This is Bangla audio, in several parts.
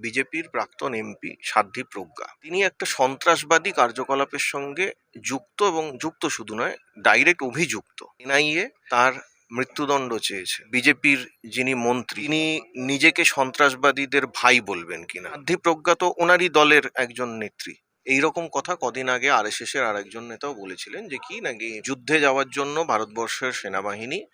বিজেপির প্রাক্তন এমপি সাধ্বী প্রজ্ঞা। তিনি একটা সন্ত্রাসবাদী কার্যকলাপের সঙ্গে যুক্ত এবং যুক্ত শুধু নয় ডাইরেক্ট অভিযুক্ত। এনআইএ তার মৃত্যুদণ্ড চেয়েছে। বিজেপির যিনি মন্ত্রী, তিনি নিজেকে সন্ত্রাসবাদীদের ভাই বলবেন কিনা। সাধ্বী প্রজ্ঞা তো ওনারই দলের একজন নেত্রী। এইরকম কথা কদিন আগে আর এস এর আরেকজন নেতাও বলেছিলেন যে, কি নাকি যুদ্ধে যাওয়ার জন্য ভারতবর্ষের সেনাবাহিনী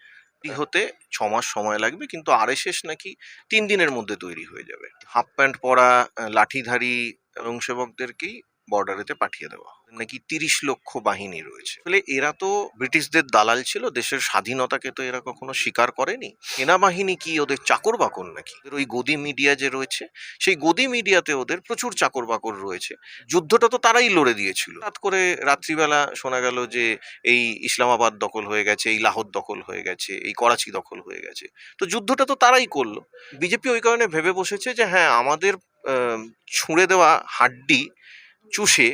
তৈরি হতে ছ মাস সময় লাগবে, কিন্তু আরএসএস নাকি তিন দিনের মধ্যে তৈরি হয়ে যাবে। হাফ প্যান্ট পরা লাঠিধারী এবং সেবকদেরকেই বর্ডারেতে পাঠিয়ে দেওয়া নাকি তিরিশ লক্ষ বাহিনী রয়েছে। আসলে এরা তো ব্রিটিশদের দালাল ছিল, দেশের স্বাধীনতাকে তো এরা কখনো স্বীকার করেনি। সেনাবাহিনী কি ওদের চাকর বাকর নাকি ওই গদি মিডিয়া যে রয়েছে, সেই গদি মিডিয়াতে ওদের প্রচুর চাকর বাকর রয়েছে। যুদ্ধটা তো তারাই লড়ে দিয়েছিল। হঠাৎ করে রাত্রিবেলা শোনা গেল যে এই ইসলামাবাদ দখল হয়ে গেছে, এই লাহোর দখল হয়ে গেছে, এই করাচি দখল হয়ে গেছে। তো যুদ্ধটা তো তারাই করল। বিজেপি ওই কারণে ভেবে বসেছে যে হ্যাঁ আমাদের ছুঁড়ে দেওয়া হাড্ডি চুষে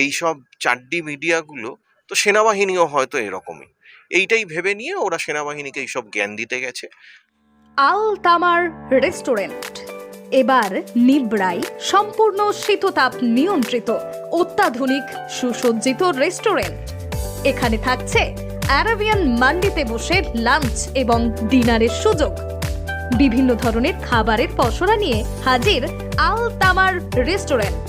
এই সব চাড্ডি মিডিয়াগুলো, তো সেনাবাহিনীও হয়তো এরকমই। এইটাই ভেবে নিয়ে ওরা সেনাবাহিনীকে এইসব জ্ঞান দিতে গেছে। আল তামার রেস্টুরেন্ট। এবার নিবড়াই সম্পূর্ণ শীততাপ নিয়ন্ত্রিত, অত্যাধুনিক, সুসজ্জিত রেস্টুরেন্ট। এখানে থাকছে অ্যারাবিয়ান মান্ডিতে বসে লাঞ্চ এবং ডিনারের সুযোগ। বিভিন্ন ধরনের খাবারের পসরা নিয়ে হাজির আল তামার রেস্টুরেন্ট।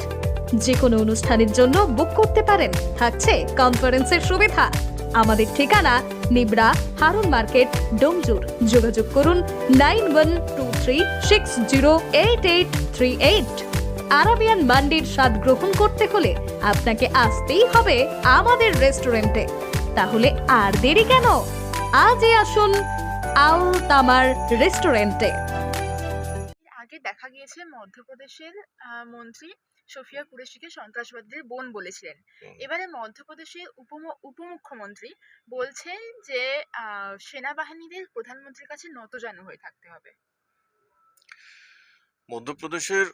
যে কোনো অনুষ্ঠানের জন্য বুক করতে পারেন। থাকছে কনফারেন্সের সুবিধা। আমাদের ঠিকানা নিবড়া হারুন মার্কেট, ডোমজুর। যোগাযোগ করুন nine one two three six zero eight eight three eight. Arabian মান্ডির স্বাদ গ্রহণ করতে হলে আপনাকে আসতেই হবে আমাদের রেস্টুরেন্টে। তাহলে আর দেরি কেন? আজই আসুন আল তামার রেস্টুরেন্টে। আগে দেখা গিয়েছে মধ্যপ্রদেশের মন্ত্রী সোফিয়া কুরেশিকে সন্ত্রাসবাদীদের বোন বলেছিলেন। এবারে মধ্যপ্রদেশের উপম- উপমুখ্যমন্ত্রী বলছেন যে আহ, সেনাবাহিনীদের প্রধানমন্ত্রীর কাছে নতজানু হয়ে থাকতে হবে। মধ্যপ্রদেশের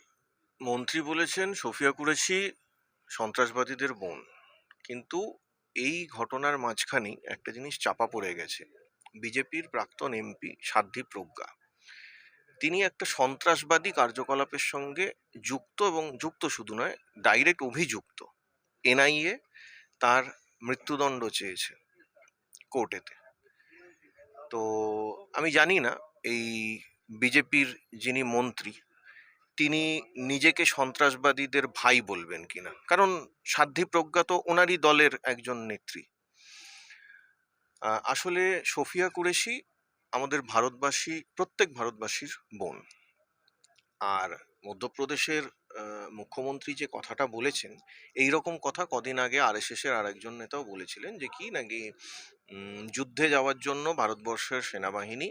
মন্ত্রী বলেছেন সোফিয়া কুরেশি সন্ত্রাসবাদীদের বোন। কিন্তু এই ঘটনার মাঝখানেই একটা জিনিস চাপা পড়ে গেছে। বিজেপির প্রাক্তন এমপি সাধ্বী প্রজ্ঞা। তিনি একটা সন্ত্রাসবাদী কার্যকলাপের সঙ্গে যুক্ত এবং যুক্ত শুধু নয় ডাইরেক্ট অভিযুক্ত। এনআইএ তার মৃত্যুদণ্ড চেয়েছে কোর্টেতে। তো আমি জানি না, এই বিজেপির যিনি মন্ত্রী, তিনি নিজেকে সন্ত্রাসবাদীদের ভাই বলবেন কিনা? কারণ সাধ্বী প্রজ্ঞা তো ওনারই দলের একজন নেত্রী। আসলে সোফিয়া কুরেশি আমাদের ভারতবাসী, প্রত্যেক ভারতবাসীর বোন। আর মধ্যপ্রদেশের মুখ্যমন্ত্রী যে কথাটা বলেছেন এই রকম কথা কদিন আগে আর এস এর আরেকজন নেতাও বলেছিলেন যে, কি নাকি যুদ্ধে যাওয়ার জন্য ভারতবর্ষের সেনাবাহিনী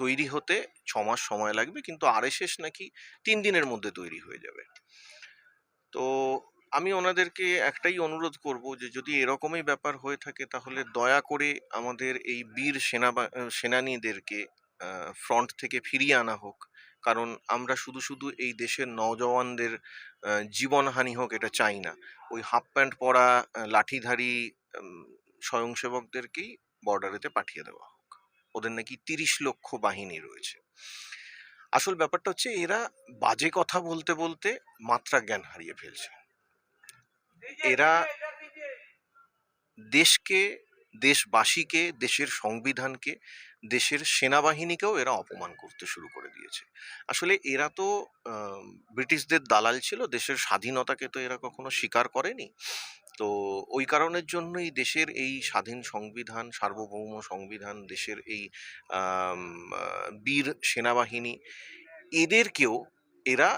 তৈরি হতে ছ মাস সময় লাগবে, কিন্তু আরএসএস নাকি তিন দিনের মধ্যে তৈরি হয়ে যাবে। তো আমি ওনাদেরকে একটাই অনুরোধ করব যে যদি এরকমই ব্যাপার হয়ে থাকে, তাহলে দয়া করে আমাদের এই বীর সেনা সেনানীদেরকে ফ্রন্ট থেকে ফিরিয়ে আনা হোক। কারণ আমরা শুধু শুধু এই দেশের নওজওয়ানদের জীবনহানি হোক এটা চাই না। ওই হাফ প্যান্ট পরা লাঠিধারী স্বয়ংসেবকদেরকেই বর্ডারেতে পাঠিয়ে দেওয়া হোক। ওদের নাকি তিরিশ লক্ষ বাহিনী রয়েছে। আসল ব্যাপারটা হচ্ছে, এরা বাজে কথা বলতে বলতে মাত্রা জ্ঞান হারিয়ে ফেলছে। এরা দেশকে দেশবাসীকে দেশের সংবিধানকে দেশের সেনাবাহিনীকেও এরা অপমান করতে শুরু করে দিয়েছে। আসলে এরা তো ব্রিটিশদের দালাল ছিল দেশের স্বাধীনতাকে তো এরা কখনো স্বীকার করেনি। তো ওই কারণের জন্যই দেশের এই স্বাধীন সংবিধান সার্বভৌম সংবিধান দেশের এই বীর সেনাবাহিনী এদেরকেও এরা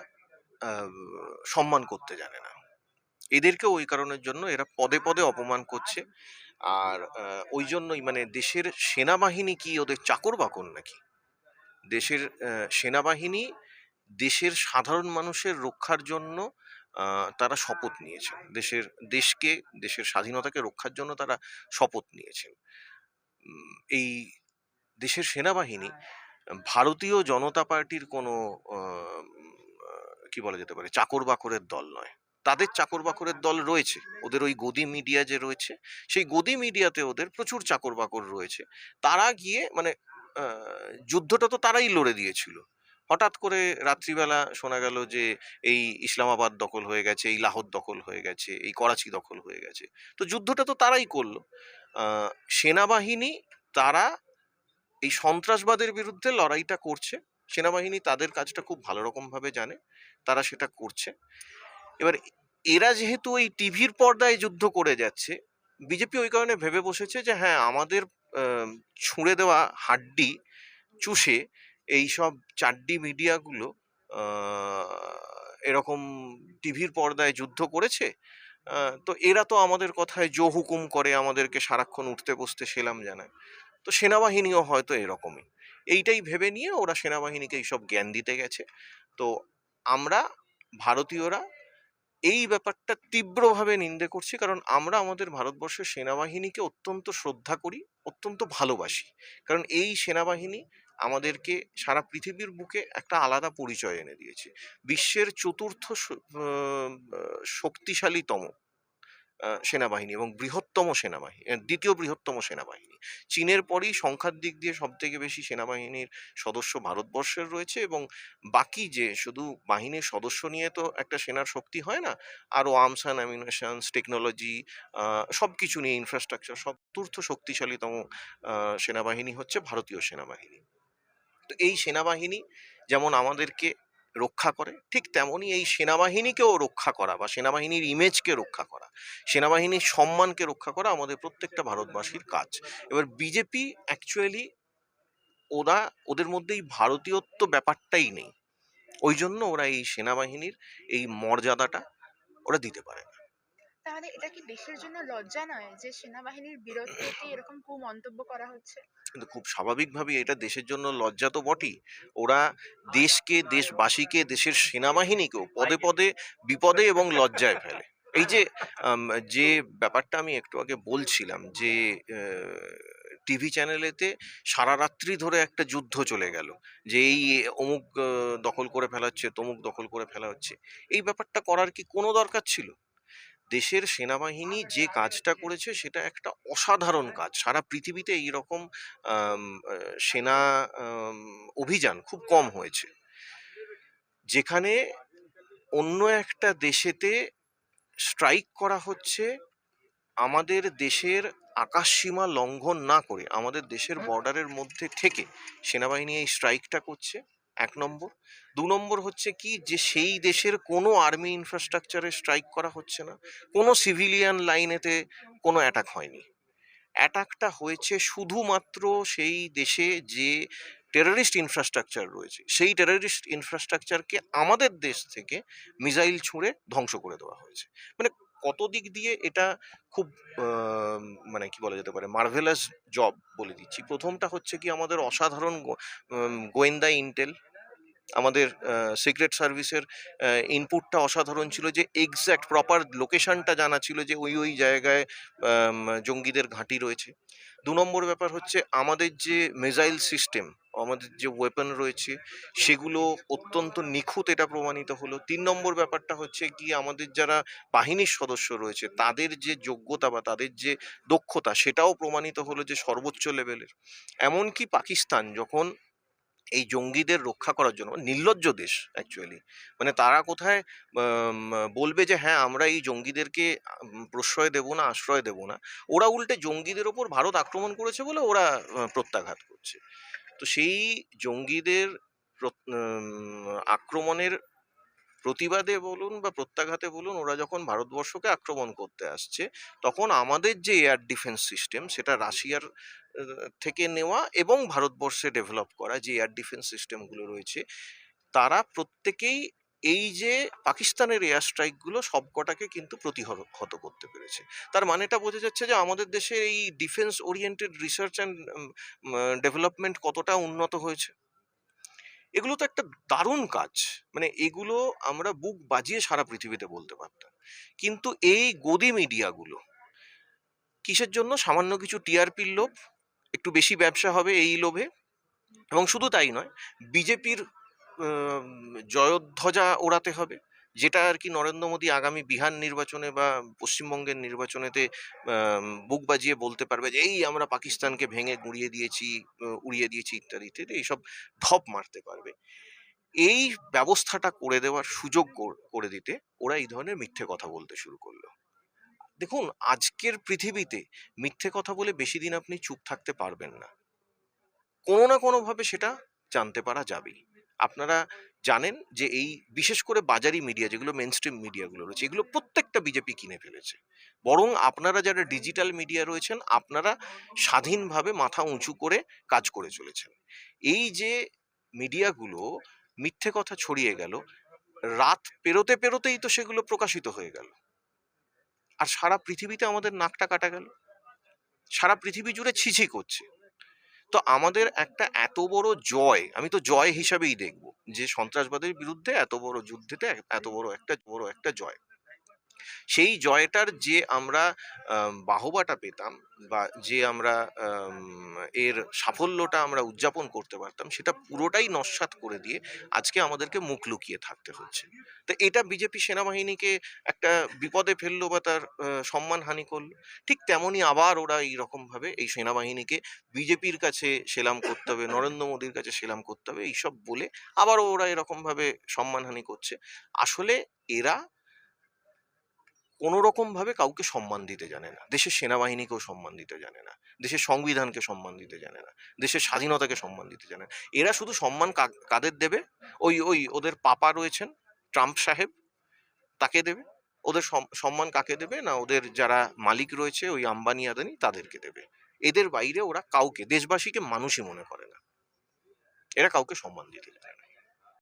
সম্মান করতে জানে না। এদেরকেও ওই কারণের জন্য এরা পদে পদে অপমান করছে। আর ওই জন্যই মানে দেশের সেনাবাহিনী কি ওদের চাকর বাকর নাকি? দেশের সেনাবাহিনী দেশের সাধারণ মানুষের রক্ষার জন্য তারা শপথ নিয়েছেন। দেশের দেশকে দেশের স্বাধীনতাকে রক্ষার জন্য তারা শপথ নিয়েছেন। এই দেশের সেনাবাহিনী ভারতীয় জনতা পার্টির কোনো কি বলা যেতে পারে চাকর বাকরের দল নয়। তাদের চাকর বাকরের দল রয়েছে। ওদের ওই গদি মিডিয়া যে রয়েছে, সেই গদি মিডিয়াতে ওদের প্রচুর চাকর বাকর রয়েছে। তারা গিয়ে মানে যুদ্ধটা তো তারাই লড়ে দিয়েছিল। হঠাৎ করে রাত্রিবেলা শোনা গেল যে, এই ইসলামাবাদ দখল হয়ে গেছে, এই লাহোর দখল হয়ে গেছে, এই করাচি দখল হয়ে গেছে। তো যুদ্ধটা তো তারাই করল। সেনাবাহিনী তারা এই সন্ত্রাসবাদের বিরুদ্ধে লড়াইটা করছে। সেনাবাহিনী তাদের কাজটা খুব ভালো রকম ভাবে জানে, তারা সেটা করছে। এবার এরা যেহেতু ওই টিভির পর্দায় যুদ্ধ করে যাচ্ছে, বিজেপি ওই কারণে ভেবে বসেছে যে হ্যাঁ আমাদের ছুঁড়ে দেওয়া হাড্ডি, চুষে এই সব চাড্ডি মিডিয়াগুলো এরকম টিভির পর্দায় যুদ্ধ করেছে তো এরা তো আমাদের কথায় জো হুকুম করে আমাদেরকে সারাক্ষণ উঠতে বসতে সেলাম জানায়। তো সেনাবাহিনীও হয়তো এরকমই। এইটাই ভেবে নিয়ে ওরা সেনাবাহিনীকে এইসব জ্ঞান দিতে গেছে। তো আমরা ভারতীয়রা এই ব্যাপারটা তীব্রভাবে নিন্দে করছি। কারণ আমরা আমাদের ভারতবর্ষের সেনাবাহিনীকে অত্যন্ত শ্রদ্ধা করি, অত্যন্ত ভালোবাসি। কারণ এই সেনাবাহিনী আমাদেরকে সারা পৃথিবীর বুকে একটা আলাদা পরিচয় এনে দিয়েছে। বিশ্বের চতুর্থ শক্তিশালীতম সেনাবাহিনী এবং বৃহত্তম সেনাবাহিনী দ্বিতীয় বৃহত্তম সেনাবাহিনী। চীনের পরেই সংখ্যার দিক দিয়ে সব থেকে বেশি সেনাবাহিনীর সদস্য ভারতবর্ষের রয়েছে এবং বাকি যে শুধু বাহিনীর সদস্য নিয়ে তো একটা সেনার শক্তি হয় না, আরও আর্মস অ্যান্ড অ্যামিনেশনস টেকনোলজি সব কিছু নিয়ে ইনফ্রাস্ট্রাকচার চতুর্থ শক্তিশালীতম সেনাবাহিনী হচ্ছে ভারতীয় সেনাবাহিনী। তো এই সেনাবাহিনী যেমন আমাদেরকে রক্ষা করে, ঠিক তেমনই এই সেনাবাহিনীকেও রক্ষা করা বা সেনাবাহিনীর ইমেজকে রক্ষা করা, সেনাবাহিনীর সম্মানকে রক্ষা করা আমাদের প্রত্যেকটা ভারতবাসীর কাজ। এবার বিজেপি অ্যাকচুয়ালি ওরা, ওদের মধ্যে এই ভারতীয়ত্ব ব্যাপারটাই নেই। ওই জন্য ওরা এই সেনাবাহিনীর এই মর্যাদাটা ওরা দিতে পারে না। তাহলে এটা কি দেশের জন্য লজ্জা নয় যে সেনাবাহিনীর বীরত্বকে এরকম কুমন্তব্য করা হচ্ছে? কিন্তু খুব স্বাভাবিকভাবেই এটা দেশের জন্য লজ্জা তো বটেই। ওরা দেশকে দেশবাসীকে দেশের সেনাবাহিনীকেও পদে পদে বিপদে এবং লজ্জায় ফেলে। এই যে যে ব্যাপারটা আমি একটু আগে বলছিলাম যে টিভি চ্যানেলেতে সারা রাত্রি ধরে একটা যুদ্ধ চলে গেল। যে এই অমুক দখল করে ফেলা হচ্ছে তমুক দখল করে ফেলা হচ্ছে এই ব্যাপারটা করার কি কোনো দরকার ছিল? দেশের সেনাবাহিনী যে কাজটা করেছে সেটা একটা অসাধারণ কাজ। সারা পৃথিবীতে এইরকম আম, আহ, সেনা অভিযান খুব কম হয়েছে। যেখানে অন্য একটা দেশেতে স্ট্রাইক করা হচ্ছে আমাদের দেশের আকাশসীমা লঙ্ঘন না করে আমাদের দেশের বর্ডারের মধ্যে থেকে সেনাবাহিনী এই স্ট্রাইকটা করছে। এক নম্বর। দু নম্বর হচ্ছে কি যে, সেই দেশের কোনো আর্মি ইনফ্রাস্ট্রাকচারে স্ট্রাইক করা হচ্ছে না। কোনো সিভিলিয়ান লাইনেতে কোনো অ্যাটাক হয়নি। অ্যাটাকটা হয়েছে শুধুমাত্র সেই দেশে যে টেররিস্ট ইনফ্রাস্ট্রাকচার রয়েছে। সেই টেররিস্ট ইনফ্রাস্ট্রাকচারকে আমাদের দেশ থেকে মিসাইল ছুঁড়ে ধ্বংস করে দেওয়া হয়েছে। মানে কত দিক দিয়ে এটা খুব মানে কি বলা যেতে পারে মার্ভেলাস জব বলে দিচ্ছি। প্রথমটা হচ্ছে কি আমাদের অসাধারণ গোয়েন্দা ইন্টেল আমাদের সিক্রেট সার্ভিসের ইনপুটটা অসাধারণ ছিল যে এক্স্যাক্ট প্রপার লোকেশনটা জানা ছিল যে ওই ওই জায়গায় জঙ্গিদের ঘাঁটি রয়েছে। দু নম্বর ব্যাপার হচ্ছে আমাদের যে মিসাইল সিস্টেম আমাদের যে ওয়েপন রয়েছে, সেগুলো অত্যন্ত নিখুঁত এটা প্রমাণিত হলো। তিন নম্বর ব্যাপারটা হচ্ছে কি আমাদের যারা বাহিনীর সদস্য রয়েছে, তাদের যে যোগ্যতা বা তাদের যে দক্ষতা, সেটাও প্রমাণিত হলো যে সর্বোচ্চ লেভেলের এমনকি পাকিস্তান যখন এই জঙ্গিদের রক্ষা করার জন্য, নির্লজ্জ দেশ অ্যাকচুয়ালি মানে তারা কোথায় বলবে যে হ্যাঁ আমরা এই জঙ্গিদেরকে প্রশ্রয় দেব না, আশ্রয় দেব না। ওরা উল্টে জঙ্গিদের ওপর ভারত আক্রমণ করেছে বলে ওরা প্রত্যাঘাত করছে। তো সেই জঙ্গিদের আক্রমণের প্রতিবাদে বলুন বা প্রত্যাঘাতে বলুন, ওরা যখন ভারতবর্ষকে আক্রমণ করতে আসছে, তখন আমাদের যে এয়ার ডিফেন্স সিস্টেম সেটা রাশিয়ার থেকে নেওয়া এবং ভারতবর্ষে ডেভেলপ করা যে এয়ার ডিফেন্স সিস্টেমগুলো রয়েছে, তারা প্রত্যেকেই এই যে পাকিস্তানের এয়ার স্ট্রাইকগুলো সবকটাকে কিন্তু প্রতিহত করতে পেরেছে। তার মানেটা বোঝা যাচ্ছে যে আমাদের দেশের এই defence oriented research and development কতটা উন্নত হয়েছে। এগুলো তো একটা দারুণ কাজ। মানে এগুলো আমরা বুক বাজিয়ে সারা পৃথিবীতে বলতে পারতাম। কিন্তু এই গদি মিডিয়াগুলো কিসের জন্য? সামান্য কিছু টিআরপির লোভ একটু বেশি ব্যবসা হবে এই লোভে। এবং শুধু তাই নয়, বিজেপির জয়ধ্বজা ওড়াতে হবে, যেটা আর কি নরেন্দ্র মোদী আগামী বিহার নির্বাচনে বা পশ্চিমবঙ্গের নির্বাচনেতে বুক বাজিয়ে বলতে পারবে যে, এই আমরা পাকিস্তানকে ভেঙে গুঁড়িয়ে দিয়েছি উড়িয়ে দিয়েছি, ইত্যাদি ইত্যাদি, এইসব ধপ মারতে পারবে। এই ব্যবস্থাটা করে দেওয়ার সুযোগ করে দিতে ওরা এই ধরনের মিথ্যে কথা বলতে শুরু করল। দেখুন, আজকের পৃথিবীতে মিথ্যে কথা বলে বেশি দিন আপনি চুপ থাকতে পারবেন না। কোনো না কোনোভাবে সেটা জানতে পারা যাবেই। আপনারা জানেন যে এই বিশেষ করে বাজারি মিডিয়া যেগুলো মেন স্ট্রিম মিডিয়াগুলো রয়েছে, এগুলো প্রত্যেকটা বিজেপি কিনে ফেলেছে। বরং আপনারা যারা ডিজিটাল মিডিয়া রয়েছেন, আপনারা স্বাধীনভাবে মাথা উঁচু করে কাজ করে চলেছেন। এই যে মিডিয়াগুলো মিথ্যে কথা ছড়িয়ে গেল, রাত পেরোতে পেরোতেই তো সেগুলো প্রকাশিত হয়ে গেল। আর সারা পৃথিবীতে আমাদের নাকটা কাটা গেল। সারা পৃথিবী জুড়ে ছিছি করছে। তো আমাদের একটা এত বড় জয়, আমি তো জয় হিসাবেই দেখব, যে সন্ত্রাসবাদের বিরুদ্ধে এত বড় যুদ্ধেতে এত বড় একটা বড় একটা জয়। সেই জয়টার যে আমরা বাহবাটা পেতাম বা যে আমরা এর সাফল্যটা আমরা উদযাপন করতে পারতাম, সেটা পুরোটাই নস্বাত করে দিয়ে আজকে আমাদেরকে মুখ লুকিয়ে থাকতে হচ্ছে। তো এটা বিজেপি সেনাবাহিনীকে একটা বিপদে ফেলল বা তার সম্মানহানি করল। ঠিক তেমনই আবার ওরা এইরকম ভাবে এই সেনাবাহিনীকে বিজেপির কাছে সেলাম করতে হবে, নরেন্দ্র মোদীর কাছে সেলাম করতে হবে, এইসব বলে আবারও ওরা এরকমভাবে সম্মানহানি করছে। আসলে এরা কোনো রকম ভাবে কাউকে সম্মান দিতে জানে না। দেশের সেনাবাহিনীকেও সম্মান দিতে জানে না। দেশের সংবিধানকে সম্মান দিতে জানে না। দেশের স্বাধীনতাকে সম্মান দিতে জানে না। এরা শুধু সম্মান কাদের দেবে? ওই ওই, ওদের পাপা রয়েছেন, ট্রাম্প সাহেব। তাকে দেবে? ওদের সম- সম্মান কাকে দেবে? না ওদের যারা মালিক রয়েছে, ওই আম্বানি, আদানি, তাদেরকে দেবে। এদের বাইরে ওরা কাউকে, দেশবাসীকে মানুষই মনে করে না। এরা কাউকে সম্মান দিতে জানে না।